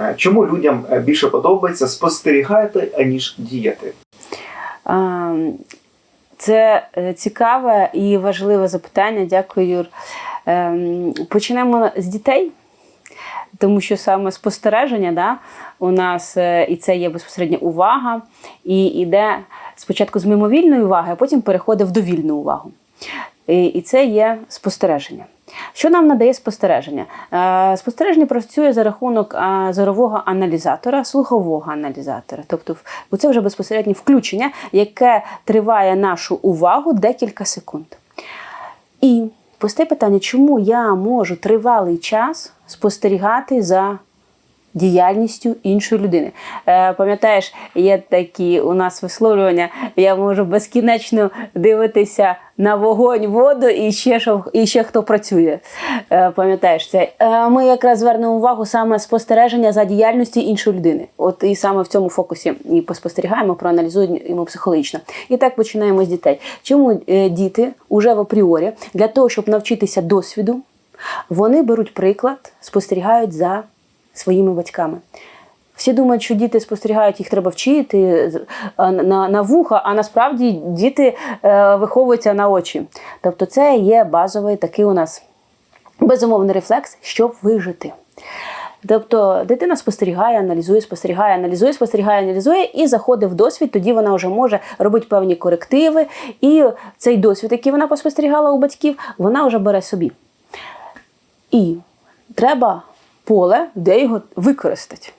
Е, Чому людям е, більше подобається спостерігати, аніж діяти? Це е, цікаве і важливе запитання. Дякую, Юр. Ем, Почнемо з дітей, тому що саме спостереження да, у нас і це є безпосередня увага, і йде спочатку з мимовільної уваги, а потім переходить в довільну увагу. І це є спостереження. Що нам надає спостереження? Е, Спостереження працює за рахунок е, зорового аналізатора, слухового аналізатора. Тобто, бо це вже безпосереднє включення, яке триває нашу увагу декілька секунд. І посте питання, чому я можу тривалий час спостерігати за діяльністю іншої людини. Е, пам'ятаєш, є такі у нас висловлювання, я можу безкінечно дивитися на вогонь, воду і ще, що, і ще хто працює. Е, пам'ятаєш це? Е, ми якраз звернемо увагу саме спостереження за діяльністю іншої людини. От і саме в цьому фокусі і поспостерігаємо, проаналізуємо психологічно. І так починаємо з дітей. Чому е, діти уже в апріорі для того, щоб навчитися досвіду, вони беруть приклад, спостерігають за своїми батьками. Всі думають, що діти спостерігають, їх треба вчити на, на вуха, а насправді діти е, виховуються на очі. Тобто, це є базовий такий у нас безумовний рефлекс, щоб вижити. Тобто дитина спостерігає, аналізує, спостерігає, аналізує, спостерігає, аналізує і заходить в досвід. Тоді вона вже може робити певні корективи, і цей досвід, який вона поспостерігала у батьків, вона вже бере собі. І треба поле, де його використати.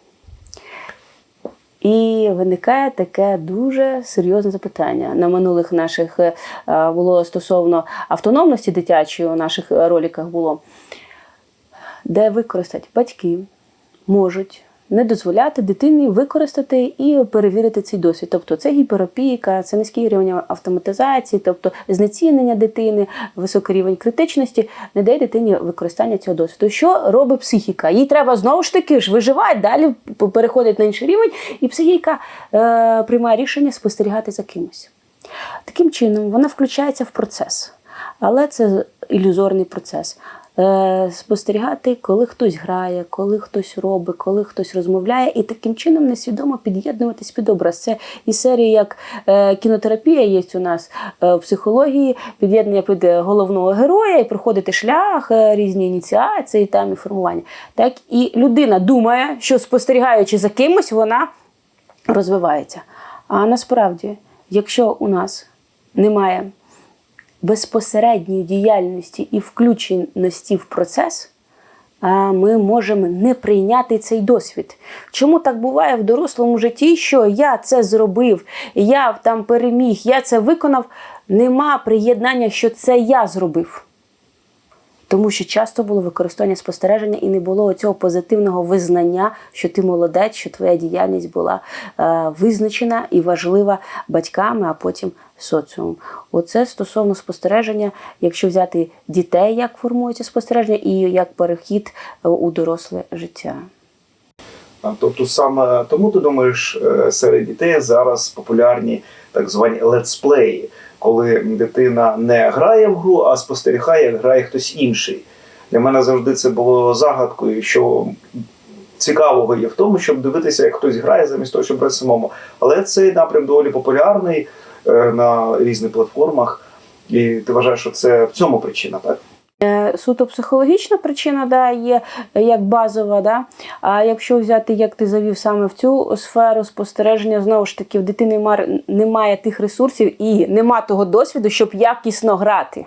І виникає таке дуже серйозне запитання. На минулих наших е, е, було стосовно автономності дитячої, у наших роліках було, де використати батьки можуть не дозволяти дитині використати і перевірити цей досвід. Тобто це гіперопіка, це низький рівень автоматизації, тобто знецінення дитини, високий рівень критичності, не дає дитині використання цього досвіду. Що робить психіка? Їй треба знову ж таки ж виживати, далі переходить на інший рівень, і психіка е, приймає рішення спостерігати за кимось. Таким чином, вона включається в процес, але це ілюзорний процес. Е, Спостерігати, коли хтось грає, коли хтось робить, коли хтось розмовляє, і таким чином несвідомо під'єднуватись під образ. Це і серії, як е, кінотерапія є у нас е, в психології, під'єднання під головного героя, і проходити шлях, різні ініціації там і формування. Так і людина думає, що спостерігаючи за кимось, вона розвивається. А насправді, якщо у нас немає безпосередньої діяльності і включеності в процес, ми можемо не прийняти цей досвід. Чому так буває в дорослому житті, що я це зробив, я там переміг, я це виконав, нема приєднання, що це я зробив. Тому що часто було використання спостереження і не було цього позитивного визнання, що ти молодець, що твоя діяльність була е, визначена і важлива батьками, а потім соціумом. Оце стосовно спостереження, якщо взяти дітей, як формується спостереження, і як перехід е, у доросле життя. Тобто саме тому ти думаєш, е, серед дітей зараз популярні так звані летсплеї, коли дитина не грає в гру, а спостерігає, як грає хтось інший. Для мене завжди це було загадкою, що цікавого є в тому, щоб дивитися, як хтось грає, замість того, щоб грати самому. Але цей напрям доволі популярний е, на різних платформах. І ти вважаєш, що це в цьому причина, так? Е, Суто психологічна причина да, є е, як базова. Да? А якщо взяти, як ти завів саме в цю сферу спостереження, знову ж таки, в дитини немає тих ресурсів і нема того досвіду, щоб якісно грати.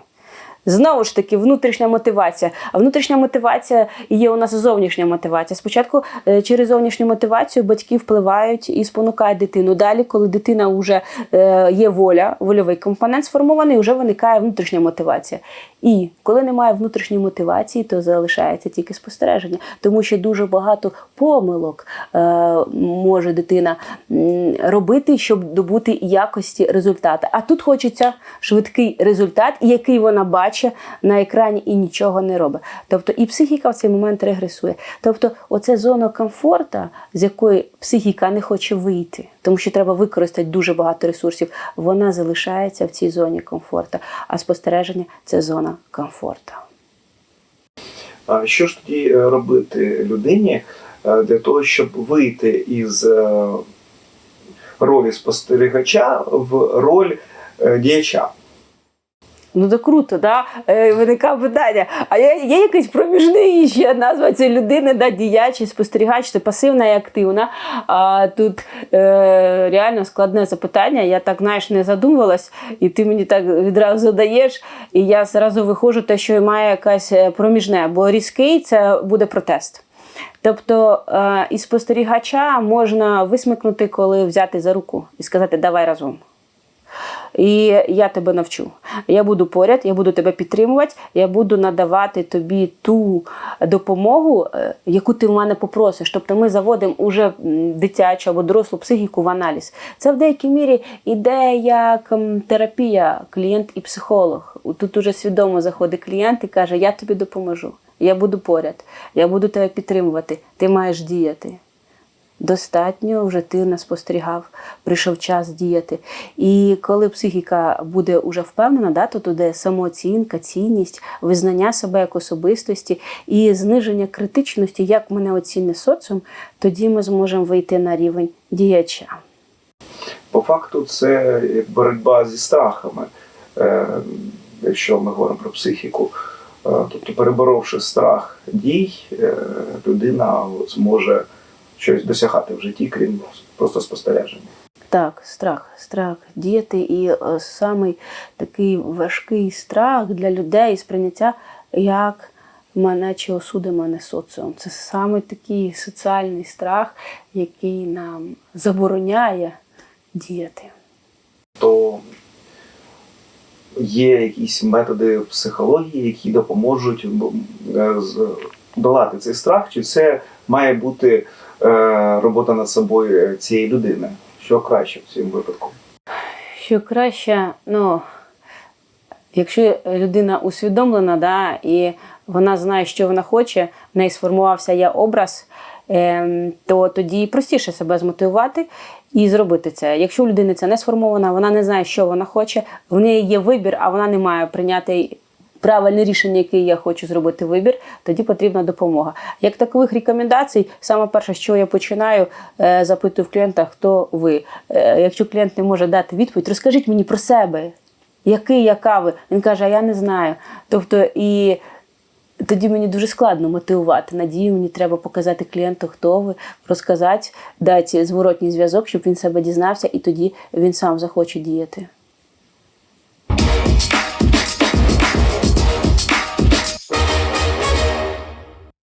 Знову ж таки, внутрішня мотивація. А внутрішня мотивація є у нас зовнішня мотивація. Спочатку е, через зовнішню мотивацію батьки впливають і спонукають дитину. Далі, коли дитина вже е, є воля, вольовий компонент сформований, вже виникає внутрішня мотивація. І коли немає внутрішньої мотивації, то залишається тільки спостереження, тому що дуже багато помилок е, може дитина робити, щоб добути якості результату. А тут хочеться швидкий результат, який вона бачить на екрані і нічого не робить. Тобто і психіка в цей момент регресує. Тобто, оце зона комфорту, з якої психіка не хоче вийти, тому що треба використати дуже багато ресурсів, вона залишається в цій зоні комфорту. А спостереження це зона комфорту. А що ж тоді е, робити людині, е, для того, щоб вийти із е, ролі спостерігача в роль діяча. Ну то круто, да? Е, виникає питання. А є, є якийсь проміжний ще назва цієї людини, да, діячий, спостерігач, це пасивна і активна. А тут е, реально складне запитання. Я так знаєш, не задумувалась, і ти мені так відразу задаєш, і я зразу виходжу, те, що має якась е, проміжне, бо різкий це буде протест. Тобто е, із спостерігача можна висмикнути, коли взяти за руку і сказати давай разом. І я тебе навчу. Я буду поряд, я буду тебе підтримувати, я буду надавати тобі ту допомогу, е, яку ти в мене попросиш. Тобто ми заводимо уже дитячу або дорослу психіку в аналіз. Це в деякій мірі іде як терапія, клієнт і психолог. Тут уже свідомо заходить клієнт і каже: Я тобі допоможу, я буду поряд, я буду тебе підтримувати, ти маєш діяти. Достатньо вже ти нас спостерігав, прийшов час діяти. І коли психіка буде уже впевнена, да, то туди самооцінка, цінність, визнання себе як особистості і зниження критичності, як мене оцінить соціум, тоді ми зможемо вийти на рівень діяча. По факту, це боротьба зі страхами, е, якщо ми говоримо про психіку. Е, Тобто, переборовши страх дій, е, людина зможе щось досягати в житті, крім просто спостереження. Так, страх, страх діяти. І е, самий такий важкий страх для людей сприйняття, як мене чи осуди мене соціум. Це саме такий соціальний страх, який нам забороняє діяти. То є якісь методи психології, які допоможуть е, долати цей страх, чи це має бути е, робота над собою цієї людини? Що краще в цьому випадку? Що краще, ну, якщо людина усвідомлена, да, і вона знає, що вона хоче, в неї сформувався є образ, ем, то тоді простіше себе змотивувати і зробити це. Якщо у людини це не сформована, вона не знає, що вона хоче, в неї є вибір, а вона не має прийняти. Правильне рішення, яке я хочу зробити вибір, тоді потрібна допомога. Як такових рекомендацій, саме перше, з чого я починаю, е, запитую в клієнта, хто ви. Е, Якщо клієнт не може дати відповідь, розкажіть мені про себе, який, яка ви. Він каже, а я не знаю. Тобто, і тоді мені дуже складно мотивувати. Надію, мені треба показати клієнту, хто ви, розказати, дати зворотній зв'язок, щоб він себе дізнався, і тоді він сам захоче діяти.